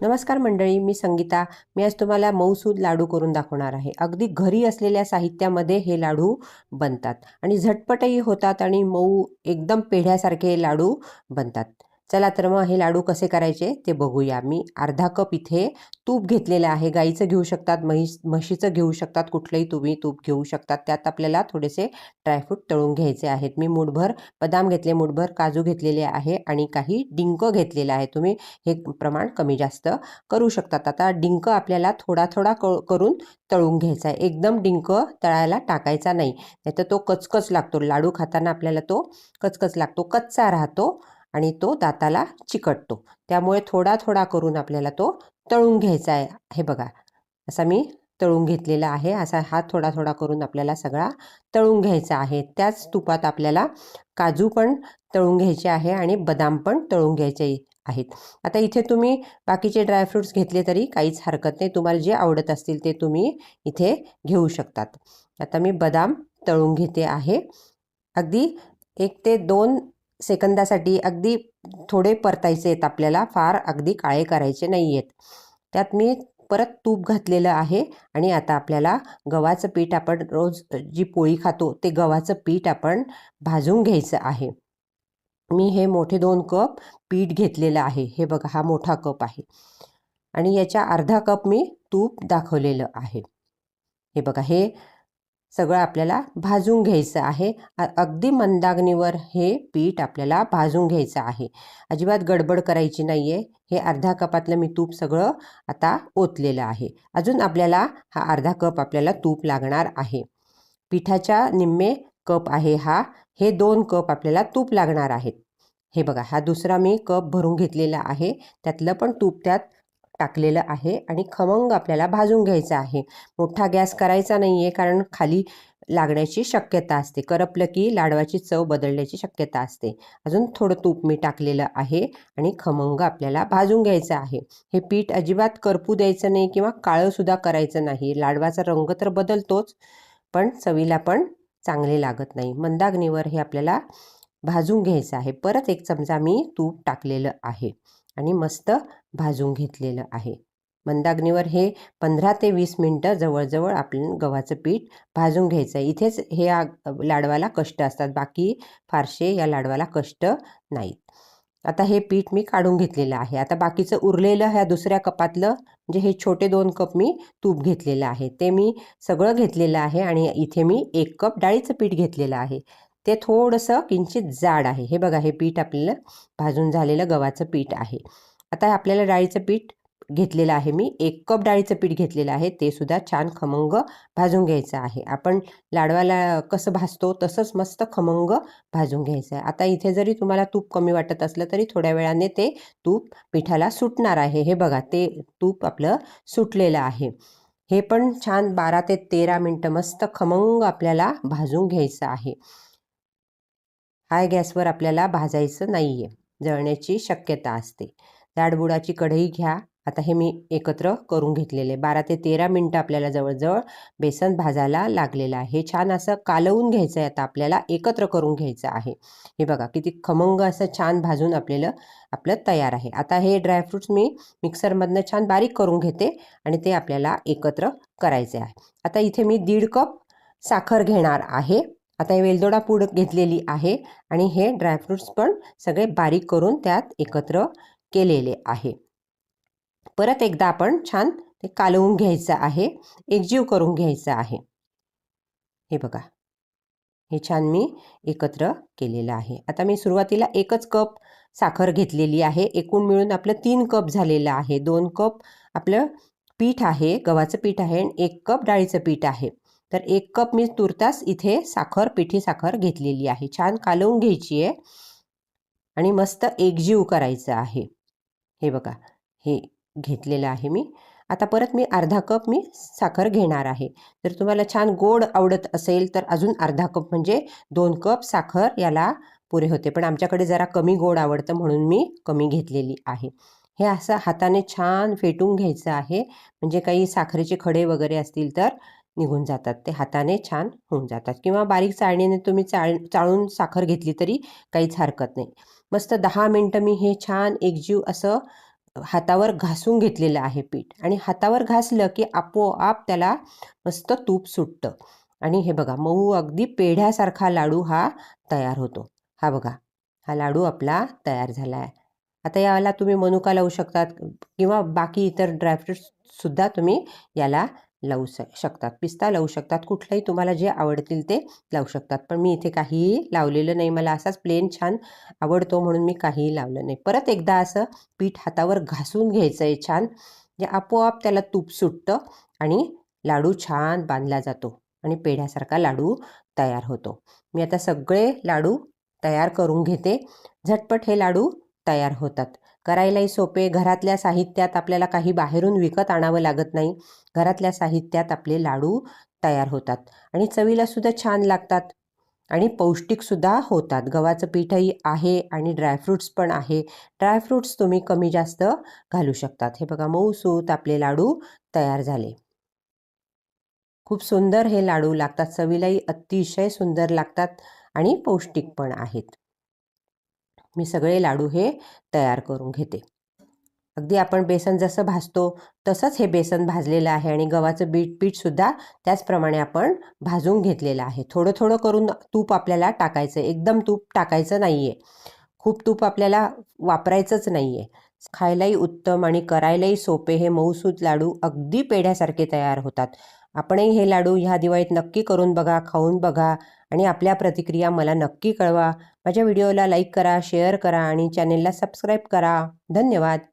नमस्कार मंडळी मी संगीता. मी आज तुम्हाला मऊसूद लाडू करून दाखवणार आहे. अगदी घरी असलेल्या साहित्यामध्ये हे लाडू बनतात आणि झटपटही होतात आणि मऊ एकदम पेढ्यासारखे लाडू बनतात. चला तर मग हे लाडू कसे करायचे ते बघूया. मी अर्धा कप इथे तूप घेतलेलं आहे. गाईचं घेऊ शकतात म्हैस म्हशीचं घेऊ शकतात कुठलंही तुम्ही तूप घेऊ शकतात. त्यात आपल्याला थोडेसे ड्रायफ्रूट तळून घ्यायचे आहेत. मी मुठभर बदाम घेतले मुठभर काजू घेतलेले आहे आणि काही डिंक घेतलेलं आहे. तुम्ही हे प्रमाण कमी जास्त करू शकतात. आता डिंक आपल्याला थोडा थोडा क करून तळून घ्यायचा आहे. एकदम डिंक तळायला टाकायचा नाही. नाहीतर तो कचकच लागतो. लाडू खाताना आपल्याला तो कचकच लागतो. कच्चा राहतो. आणि तो दाताला चिकटतो. त्यामुळे थोडा थोडा करून आपल्याला तो तळून घ्यायचा आहे. हे बघा असा मी तळून घेतलेला आहे. असा हा थोडा थोडा करून आपल्याला सगळा तळून घ्यायचा आहे. त्याच तुपात आपल्याला काजू पण तळून घ्यायचे आहे आणि बदाम पण तळून घ्यायचे आहेत. आता इथे तुम्ही बाकीचे ड्रायफ्रूट्स घेतले तरी काहीच हरकत नाही. तुम्हाला जे आवडत असतील ते तुम्ही इथे घेऊ शकतात. आता मी बदाम तळून घेते आहे. अगदी एक ते दोन सेकंदासाठी अगदी थोडे परतायचे आहेत आपल्याला फार अगदी काळे करायचे नाही आहेत त्यात मी परत तूप घातलेलं आहे आणि आता आपल्याला गव्हाचं पीठ आपण रोज जी पोळी खातो ते गव्हाचं पीठ आपण भाजून घ्यायचं आहे. मी हे मोठे दोन कप पीठ घेतलेलं आहे. हे बघा हा मोठा कप आहे. आणि याच्या अर्धा कप मी तूप दाखवलेलं आहे. हे बघा हे सगळं आपल्याला भाजून घ्यायचं आहे. अगदी मंदाग्नीवर हे पीठ आपल्याला भाजून घ्यायचं आहे. अजिबात गडबड करायची नाही आहे हे अर्धा कपातलं मी तूप सगळं आता ओतलेलं आहे. अजून आपल्याला हा अर्धा कप आपल्याला तूप लागणार आहे. पिठाच्या निम्मे कप आहे हा. हे दोन कप आपल्याला तूप लागणार आहेत. हे बघा हा दुसरा मी कप भरून घेतलेला आहे. त्यातलं पण तूप त्यात टाकलेलं आहे आणि खमंग आपल्याला भाजून घ्यायचं आहे. मोठा गॅस करायचा नाही आहे कारण खाली लागण्याची शक्यता असते. करपलं की लाडवाची चव बदलण्याची शक्यता असते. अजून थोडं तूप मी टाकलेलं आहे आणि खमंग आपल्याला भाजून घ्यायचं आहे. हे पीठ अजिबात करपू द्यायचं नाही किंवा काळंसुद्धा करायचं नाही. लाडवाचा रंग तर बदलतोच पण चवीला पण चांगले लागत नाही. मंदाग्नीवर हे आपल्याला भाजून घ्यायचं आहे. परत एक चमचा मी तूप टाकलेलं आहे. आणि मस्त भाजून घेतलेलं आहे. मंदाग्नीवर हे पंधरा ते वीस मिनटं जवळजवळ आपण गव्हाचं पीठ भाजून घ्यायचं आहे. इथेच हे लाडवाला कष्ट असतात. बाकी फारसे या लाडवाला कष्ट नाहीत. आता हे पीठ मी काढून घेतलेलं आहे. आता बाकीचं उरलेलं ह्या दुसऱ्या कपातलं म्हणजे हे छोटे दोन कप मी तूप घेतलेलं आहे. ते मी सगळं घेतलेलं आहे आणि इथे मी एक कप डाळीचं पीठ घेतलेलं आहे. ते थोडंसं किंचित जाड आहे. हे बघा हे पीठ आपल्याला भाजून झालेलं गव्हाचं पीठ आहे. आता आपल्याला डाळीचं पीठ घेतलेलं आहे मी. एक कप डाळीचं पीठ घेतलेलं आहे. ते सुद्धा छान खमंग भाजून घ्यायचं आहे. आपण लाडवाला कसं भाजतो तसंच मस्त खमंग भाजून घ्यायचं आहे. आता इथे जरी तुम्हाला तूप कमी वाटत असलं तरी थोड्या वेळाने ते तूप पिठाला सुटणार आहे. हे बघा ते तूप आपलं सुटलेलं आहे. हे पण छान बारा ते तेरा मिनटं मस्त खमंग आपल्याला भाजून घ्यायचं आहे. हाय गॅसवर आपल्याला भाजायचं नाही आहे जळण्याची शक्यता असते. जाडबुडाची कढई घ्या. आता हे मी एकत्र करून घेतलेले. बारा ते तेरा मिनटं आपल्याला जवळजवळ बेसन भाजायला लागलेलं आहे. हे छान असं कालवून घ्यायचं आहे आता आपल्याला एकत्र करून घ्यायचं आहे. हे बघा किती खमंग असं छान भाजून आपल्याला आपलं तयार आहे. आता हे ड्रायफ्रूट्स मी मिक्सरमधनं छान बारीक करून घेते आणि ते आपल्याला एकत्र करायचे आहे. आता इथे मी दीड कप साखर घेणार आहे. आता हे वेलदोडा पूड घेतलेली आहे आणि हे ड्रायफ्रूट्स पण सगळे बारीक करून त्यात एकत्र केलेले आहे. परत एकदा आपण छान ते कालवून घ्यायचं आहे एकजीव करून घ्यायचं आहे. हे बघा. हे छान मी एकत्र केलेलं आहे. आता मी सुरुवातीला एकच कप साखर घेतलेली आहे. एकूण मिळून आपलं तीन कप झालेलं आहे. दोन कप आपलं पीठ आहे गव्हाचं पीठ आहे आणि एक कप डाळीचं पीठ आहे. तर एक कप मी तुरतास इथे साखर पिठी साखर घेतलेली आहे. छान कालवून घ्यायची आहे. आणि मस्त एकजीव करायचं आहे. हे बघा हे घेतलेलं आहे मी. आता परत मी अर्धा कप मी साखर घेणार आहे. जर तुम्हाला छान गोड आवडत असेल तर अजून अर्धा कप म्हणजे दोन कप साखर याला पुरे होते. पण आमच्याकडे जरा कमी गोड आवडतं म्हणून मी कमी घेतलेली आहे. हे असं हाताने छान फेटून घ्यायचं आहे. म्हणजे काही साखरेचे खडे वगैरे असतील तर निघून जातात. ते हाताने छान होऊन जातात. किंवा बारीक चाळणीने तुम्ही चाळ चाळून साखर घेतली तरी काहीच हरकत नाही. मस्त दहा मिनटं मी हे छान एकजीव असं हातावर घासून घेतलेलं आहे पीठ. आणि हातावर घासलं की आपोआप त्याला मस्त तूप सुटतं. आणि हे बघा मऊ अगदी पेढ्यासारखा लाडू हा तयार होतो. हा बघा हा लाडू आपला तयार झाला आहे आता याला तुम्ही मनुका लावू शकतात किंवा बाकी इतर ड्रायफ्रूट्ससुद्धा तुम्ही याला लावू स शकतात. पिस्ता लावू शकतात. कुठलंही तुम्हाला जे आवडतील ते लावू शकतात. पण मी इथे काहीही लावलेलं नाही. मला असाच प्लेन छान आवडतो म्हणून मी काहीही लावलं नाही. परत एकदा असं पीठ हातावर घासून घ्यायचं आहे छान. जे आपोआप त्याला तूप सुटतं आणि लाडू छान बांधला जातो आणि पेढ्यासारखा लाडू तयार होतो. मी आता सगळे लाडू तयार करून घेते. झटपट हे लाडू तयार होतात. करायलाही सोपे घरातल्या साहित्यात आपल्याला काही बाहेरून विकत आणावं लागत नाही. घरातल्या साहित्यात आपले लाडू तयार होतात. आणि चवीलासुद्धा छान लागतात. आणि पौष्टिकसुद्धा होतात. गव्हाचं पीठही आहे आणि ड्रायफ्रूट्स पण आहे. ड्रायफ्रूट्स तुम्ही कमी जास्त घालू शकतात. हे बघा मऊसूत आपले लाडू तयार झाले. खूप सुंदर हे लाडू लागतात. चवीलाही अतिशय सुंदर लागतात आणि पौष्टिक पण आहेत. मी सगळे लाडू हे तयार करून घेते. अगदी आपण बेसन जसं भाजतो तसंच हे बेसन भाजलेलं आहे आणि गव्हाचं बीट पीठसुद्धा त्याचप्रमाणे आपण भाजून घेतलेलं आहे. थोडं थोडं करून तूप आपल्याला टाकायचं एकदम तूप टाकायचं नाही आहे खूप तूप आपल्याला वापरायचंच नाही आहे खायलाही उत्तम आणि करायलाही सोपे हे मऊसूत लाडू अगदी पेढ्यासारखे तयार होतात. आपणही हे लाडू ह्या दिवाळीत नक्की करून बघा खाऊन बघा आणि आपल्या प्रतिक्रिया मला नक्की कळवा. माझ्या व्हिडिओला लाईक करा शेअर करा आणि चॅनेलला सबस्क्राईब करा. धन्यवाद.